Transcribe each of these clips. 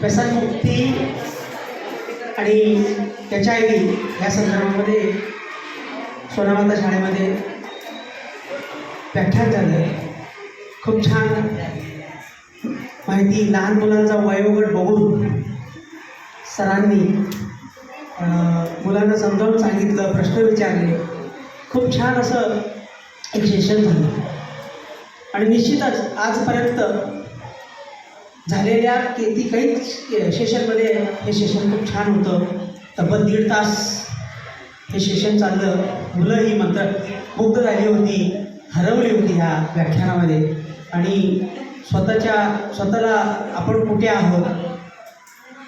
व्यसनमुक्ती आणि त्याच्या आयडी या संदर्भामध्ये सोनामाता शाळेमध्ये व्याख्यान झालं खूप छान माहिती. लहान मुलांचा वयोगट बघून सरांनी मुलांना समजावून सांगितलं प्रश्न विचारले. खूप छान असं एक सेशन झालं. आणि निश्चितच आजपर्यंत झालेल्या किती काही सेशनमध्ये हे सेशन खूप छान होतं. तब्बल दीड तास हे सेशन चाललं. मुलं ही मंत्र मुग्ध झाली होती हरवली होती ह्या व्याख्यानामध्ये. आणि स्वतःच्या स्वतःला आपण कुठे आहोत?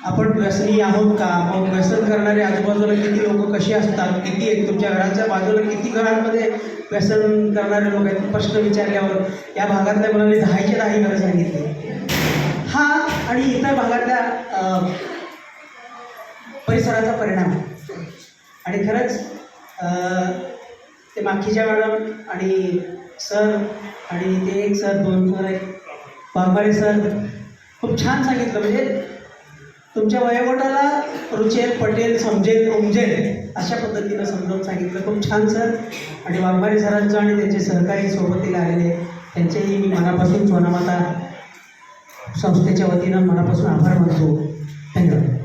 आपण व्यसनी आहोत का? मग व्यसन करणारे आजूबाजूला किती लोक कशी असतात? किती आहेत तुमच्या घराच्या बाजूला किती घरांमध्ये व्यसन करणारे लोक आहेत? प्रश्न विचारल्यावर या भागातल्या मुलांनी दहाचे दहाही घरं सांगितले. आणि इतर भागातल्या परिसराचा परिणाम. आणि खरंच ते माखीच्या मॅडम आणि सर आणि ते एक सर दोन सर एक बांबारे सर खूप छान सांगितलं. म्हणजे तुमच्या वयोगटाला रुचेल पटेल समजेल उमजेल अशा पद्धतीनं समजावून सांगितलं. खूप छान सर. आणि वाघमारे सरांचं आणि त्यांचे सहकारी सोबतीला आलेले. त्यांचेही मी मनापासून सोनामाता संस्थेच्या वतीनं मनापासून आभार मानतो. धन्यवाद.